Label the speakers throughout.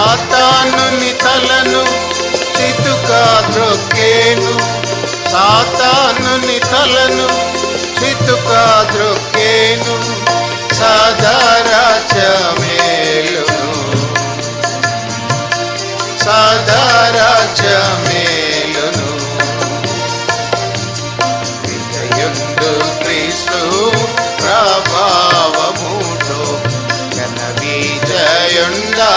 Speaker 1: సాతాను నితలను చితుకా ద్రొక్కేను సాతాను నితలను చితుకా ద్రొక్కేను సాధారాచమేలు మేలును సాధారాచ మేలును విజయుడు క్రీస్తు ప్రభావముతో ఘన విజయుండా.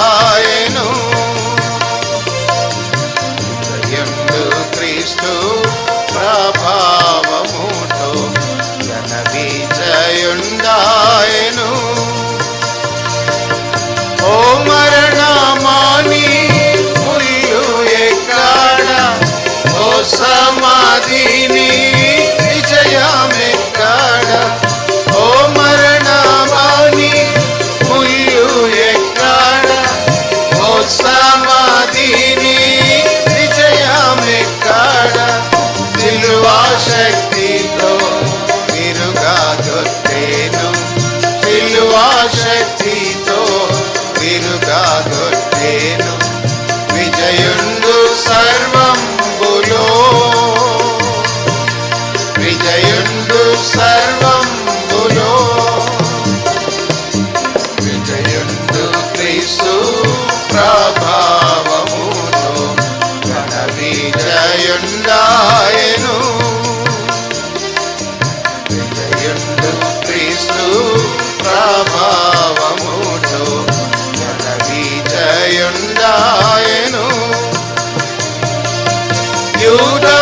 Speaker 1: No.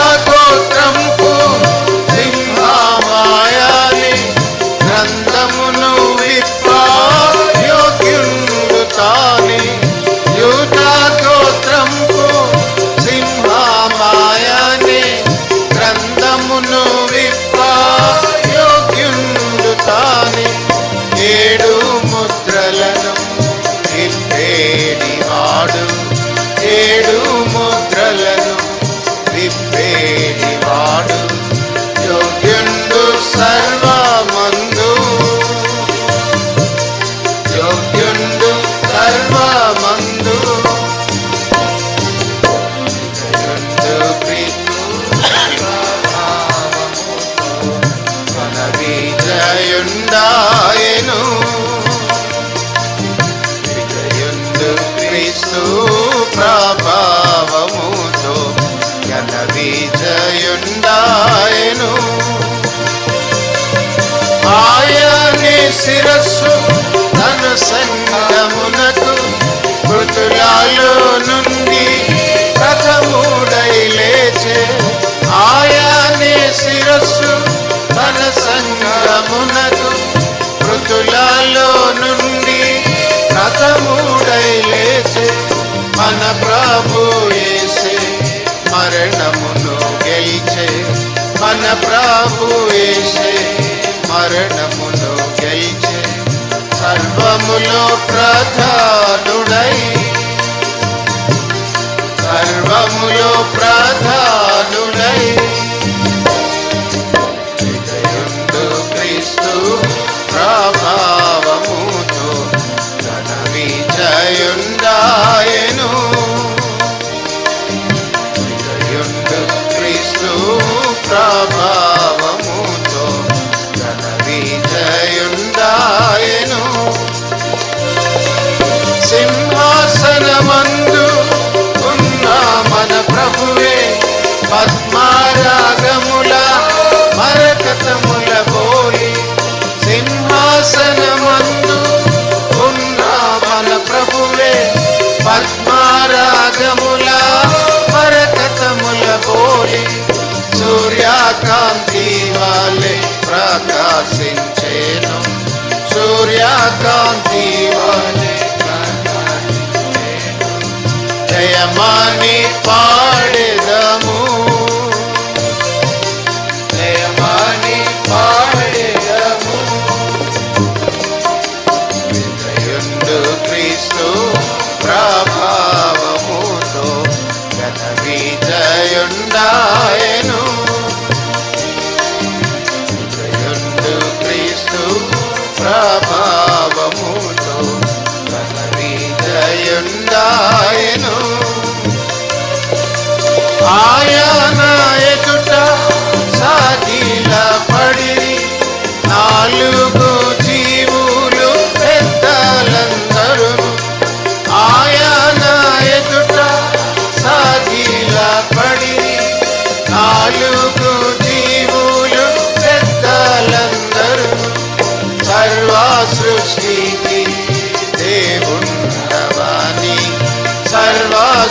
Speaker 1: ఆయను ఆయనే శిరస్సు తన సంగమునకు మృతులాలో నుండి ప్రథముడై లేచే ప్రభు వేసే మరణములో గెలిచే సర్వములో ప్రధానుడై. సర్వములో ప్రధాన పద్మారాగముల మరకతముల పోయి సింహాసనమందు ఉన్న మన ప్రభువే పద్మారాగముల మరకతముల పోయి సూర్యకాంతి వాలే ప్రకాశించేను. సూర్యకాంతి వాలే ప్రకాశించేను. జయమాని పాడెదము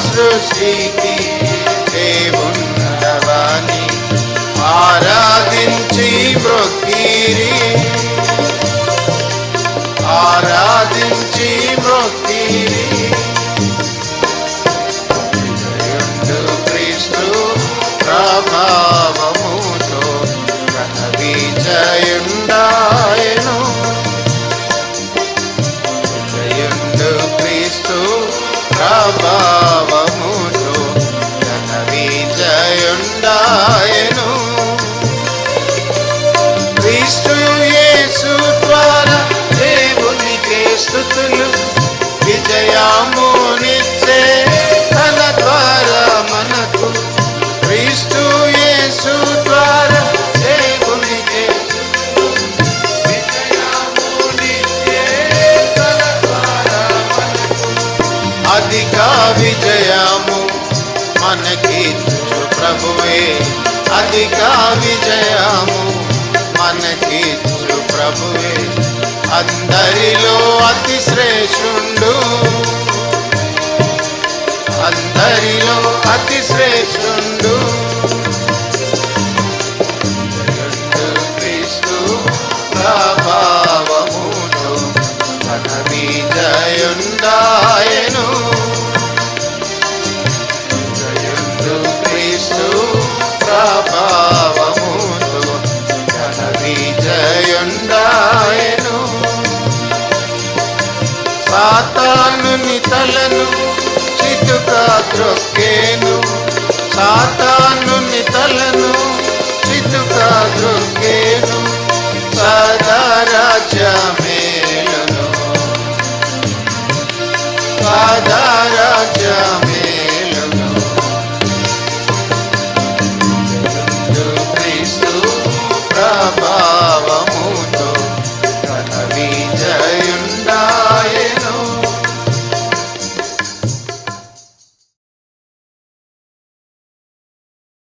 Speaker 1: సృష్టికి దేవున్నవాణి ఆరాధించి బ్రొక్కిరి ఆరాధి మనకిచ్చు ప్రభువే అధిక విజయము మనకిచ్చు ప్రభువే అందరిలో అతి శ్రేష్ఠుండు అందరిలో అతి శ్రేష్ఠుడు నరలను చితుగా త్రొక్కేను. సాతాను తలను చితుగా త్రొక్కేను. సదా రాజ మేలను సదా